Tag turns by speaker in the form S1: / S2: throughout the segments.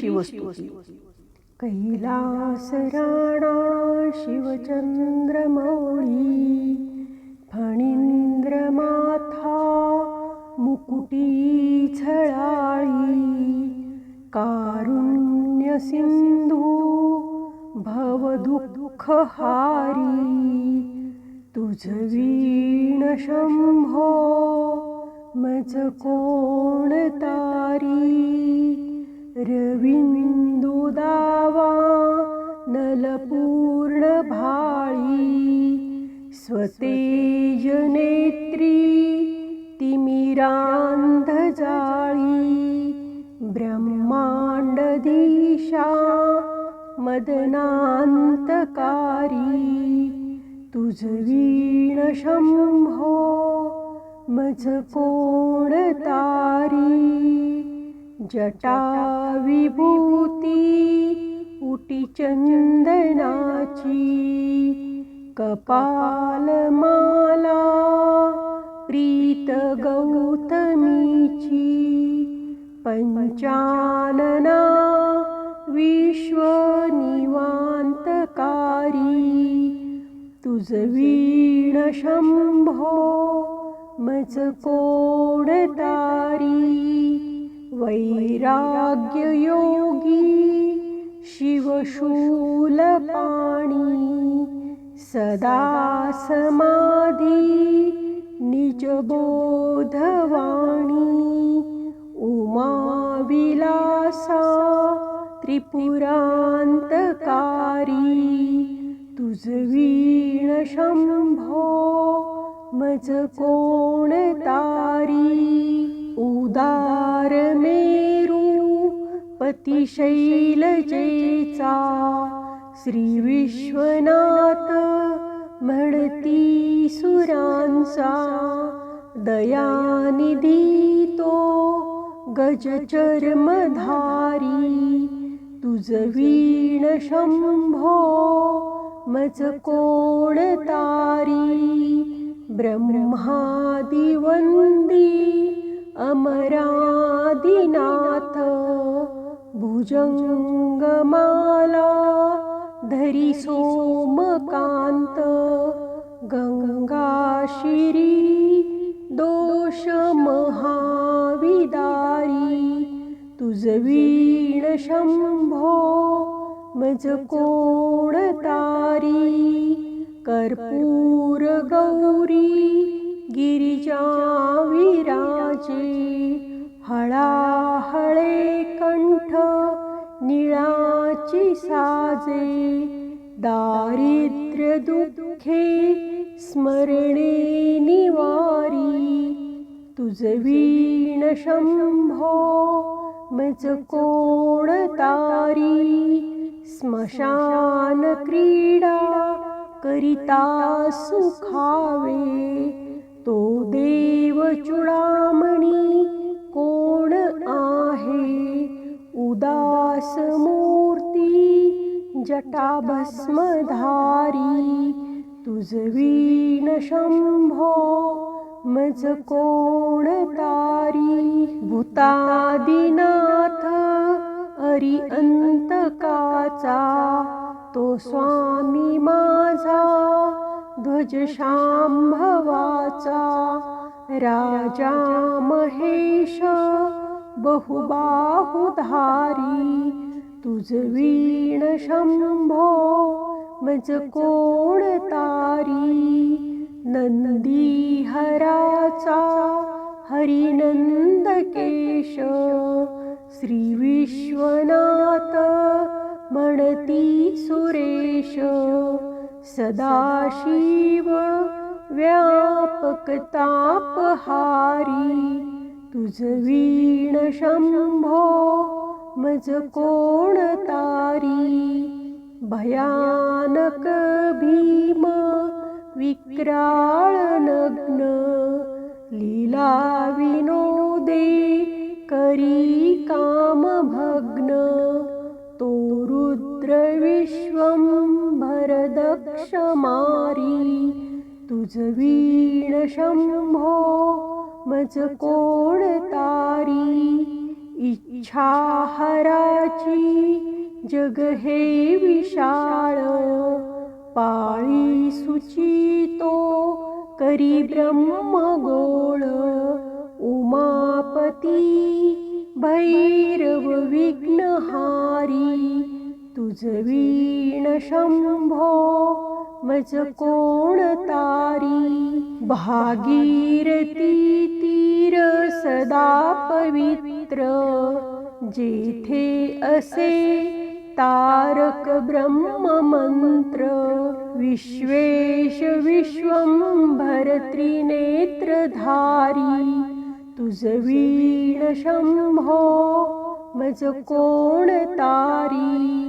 S1: शिवस्तुती. कैलास राणा शिवचंद्रमौळी फणींद्र माथा मुकुटी छळाळी कारुण्य सिंधू भवदुःख हारी तुझ वीण शंभो मज कोण तारी? रविंदू दावा नलपूर्ण भाळी स्वतेज नेत्री तिमिरांध जाळी ब्रह्मांड दिशा मदनांतकारी तुझ वीण शंभो मज कोण तारी? जटा विभूती उटी चंदनाची कपाल माला प्रीत गौतमीची पंचानना विश्व निवांतकारी तुझ वीण शंभो मज कोण वैराग्य योगी शिवशूलपाणी सदा समाधी निजबोधवाणी उमा विलासा त्रिपुरांतकारी तुझ शंभो मज कोण पतिशैलजेचा श्री विश्वनाथ म्हणती सुरांचा दयानिधी तो गजचर्मधारी तुझ वीण शंभो मज कोण तारी ब्रह्मादिवंदी अमरा भुजङ्गमाला धरी सोमकांत गंगाशिरी दोष महाविदारी. तुझ वीण मज कोण तारी? कर्पूर गौरी गिरिजा विराजे हळाहळे कंठ ची साजे दारिद्र्य दुःखे स्मरणे निवारी तुझ वीण शंभो मज कोण तारी स्मशान क्रीडा करिता सुखावे तो देव चुडामणी कोण आहे? उदास मूर्ती जटा भस्मधारी तुझ वीण शंभो मज कोण तारी? भूतादिनाथ अरि अंतकाचा तो स्वामी माझा ध्वज शांभवाचा राजा महेश बहुबाहुधारी तुझ वीण शंभो मज कोण तारी नंदी हराचा हरिनंदकेश श्री विश्वनाथ म्हणती सुरेश सदाशिव व्यापक तापहारी तुझ वीण शंभो मज कोण तारी? भयानक भीम विक्राळ नग्न लीला विनोदे करी काम भग्न तो रुद्र विश्वं भरदक्ष मारी तुझ वीण शंभो मज कोण तारी? इच्छा हराची जग हे विशाळ पाळी सुचितो करी ब्रह्मगोळ उमापती भैरव विघ्नहारी तुझ वीण शंभो मज कोण तारी? भागीरती ती तीर सदा पवित्र जेथे असे तारक ब्रह्म मंत्र विश्वेश विश्वं भरत्रिनेत्रधारी तुझ वीण शंभो मज कोण तारी?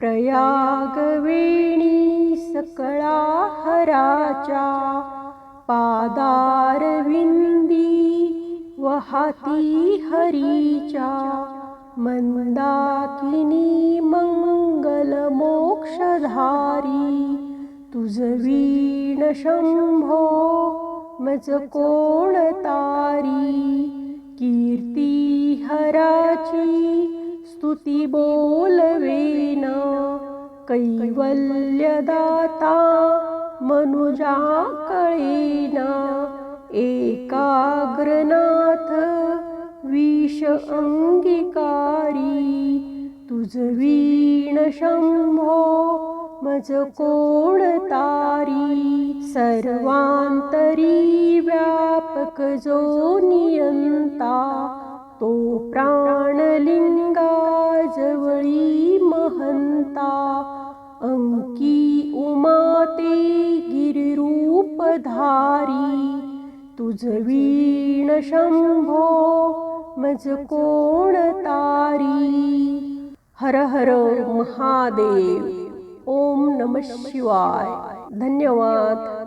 S1: प्रयागवेणी सकळा पादार विंदी वहाती हरीच्या मंदाकिनी मंगल मोक्षधारी तुझ वीण शंभो मज कोण तारी? कीर्ती हराची स्तुती बोलवेना कैवल्यदाता मनुजा कळेना. एकाग्रनाथ विष अंगिकारी तुझ वीण शंभो मज कोण तारी सर्वांतरी व्यापक जो नियंता तो प्राणलिंगा जवळी महंता अंकी उमाते गिरिरूपधारी तुझ वीण शंभो मज कोण तारी? हर हर महादेव ओम नम शिवाय. धन्यवाद.